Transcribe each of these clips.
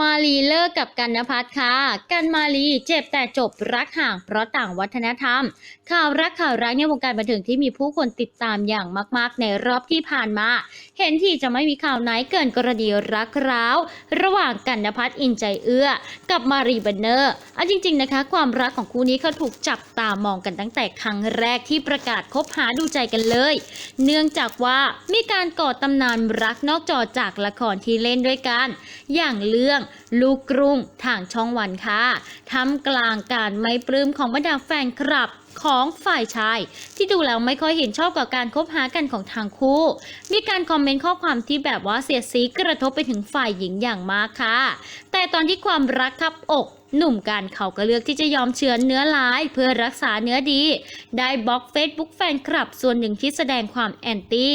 มาลีเลิกกับกันนภัทรค่ะ กันมาลีเจ็บแต่จบรักห่างเพราะต่างวัฒนธรรม ข่าวรักข่าวรักในวงการบันเทิงที่มีผู้คนติดตามอย่างมาก ๆ ในรอบที่ผ่านมา เห็นที่จะไม่มีข่าวไหนเกินกรณีรักร้าว ระหว่างกันนภัทรอินใจเอื้อ กับมารีบันเนอร์เอาจริง ๆ นะคะ ความรักของคู่นี้เขาถูกจับตามองกันตั้งแต่ครั้งแรกที่ประกาศคบหาดูใจกันเลย เนื่องจากว่ามีการก่อตำนานรักนอกจอจากละครที่เล่นด้วยกัน อย่างเลือรื่องลูกกรุงทางช่องวันค่ะทำกลางการไม่ปลื้มของบรรดาแฟนคลับของฝ่ายชาย ที่ดูแล้วไม่ค่อยเห็นชอบกับการคบหากันของทางคู่ มีการคอมเมนต์ข้อความที่แบบว่าเสียดสีกระทบไปถึงฝ่ายหญิงอย่างมากค่ะ แต่ตอนที่ความรักทับอกหนุ่มกันเขาก็เลือกที่จะยอมเฉือเนื้อร้ายเพื่อรักษาเนื้อดี ได้บล็อกเฟซบุ๊กแฟนคลับส่วนหนึ่งที่แสดงความแอนตี้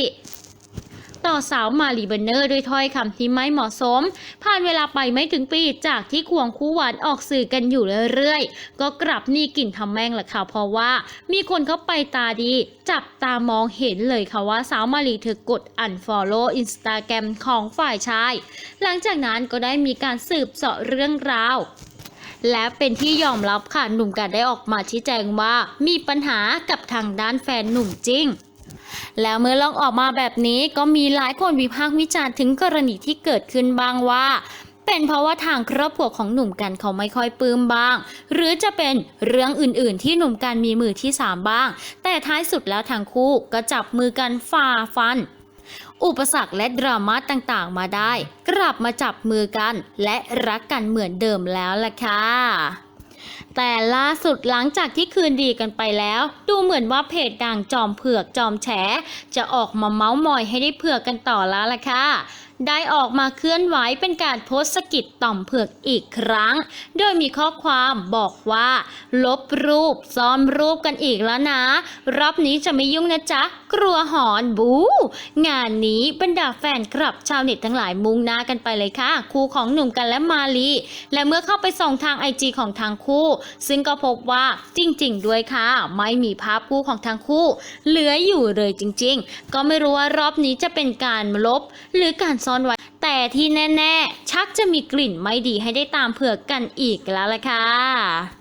ต่อสาวมารีเบเนอร์ด้วยถ้อยคำที่ไม่เหมาะสม ผ่านเวลาไปไม่ถึงปีจากที่ควงคู่หวานออกสื่อกันอยู่เรื่อยๆ ก็กลับนี่กลิ่นทำแม่งละค่ะเพราะว่า มีคนเข้าไปตาดี จับตามองเห็นเลยค่ะว่าสาวมารีเธอกด unfollow Instagram ของฝ่ายชาย หลังจากนั้นก็ได้มีการสืบเสาะเรื่องราวและเป็นที่ยอมรับค่ะหนุ่มกันได้ออกมาชี้แจงว่า มีปัญหากับทางด้านแฟนหนุ่มจริง แล้วเมื่อลองออกมาแบบนี้ก็มีหลายคนวิพากษ์วิจารณ์ถึงกรณีที่เกิดขึ้นบ้างว่าเป็นเพราะว่าทางครอบครัวของหนุ่มกันเขาไม่ค่อยปลื้มบ้าง หรือจะเป็นเรื่องอื่นๆ ที่หนุ่มกันมีมือที่สามบ้าง แต่ท้ายสุดแล้วทางคู่ก็จับมือกันฝ่าฟัน อุปสรรคและดราม่าต่างๆ มาได้ กลับมาจับมือกัน และรักกันเหมือนเดิมแล้วล่ะค่ะ แต่ล่าสุดหลังจากที่คืนดีกันไปแล้ว ดูเหมือนว่าเพจดังจอมเผือกจอมแฉจะออกมาเมาส์มอยให้ได้เผือกกันต่อแล้วล่ะค่ะ ได้ออกมาเคลื่อนไหวเป็นการโพสต์สกิดต่อมเผือกอีกครั้ง โดยมีข้อความบอกว่า ลบรูปซ่อนรูปกันอีกแล้วนะ รอบนี้จะไม่ยุ่งนะจ๊ะ กลัวหอนบู งานนี้บรรดาแฟนคลับชาวเน็ตทั้งหลายมุ่งหน้ากันไปเลยค่ะ คู่ของหนุ่มกันและมาลีและเมื่อเข้าไปส่องทางไอจีของทางคู่ ซึ่งก็พบว่าจริง ๆ ด้วยค่ะ ไม่มีภาพคู่ของทางคู่ เหลืออยู่เลยจริง ๆ ก็ไม่รู้ว่ารอบนี้จะเป็นการลบหรือการซซ่อนไว้ แต่ที่แน่ ๆ ชักจะมีกลิ่นไม่ดีให้ได้ตามเผือกกันอีกแล้วล่ะค่ะ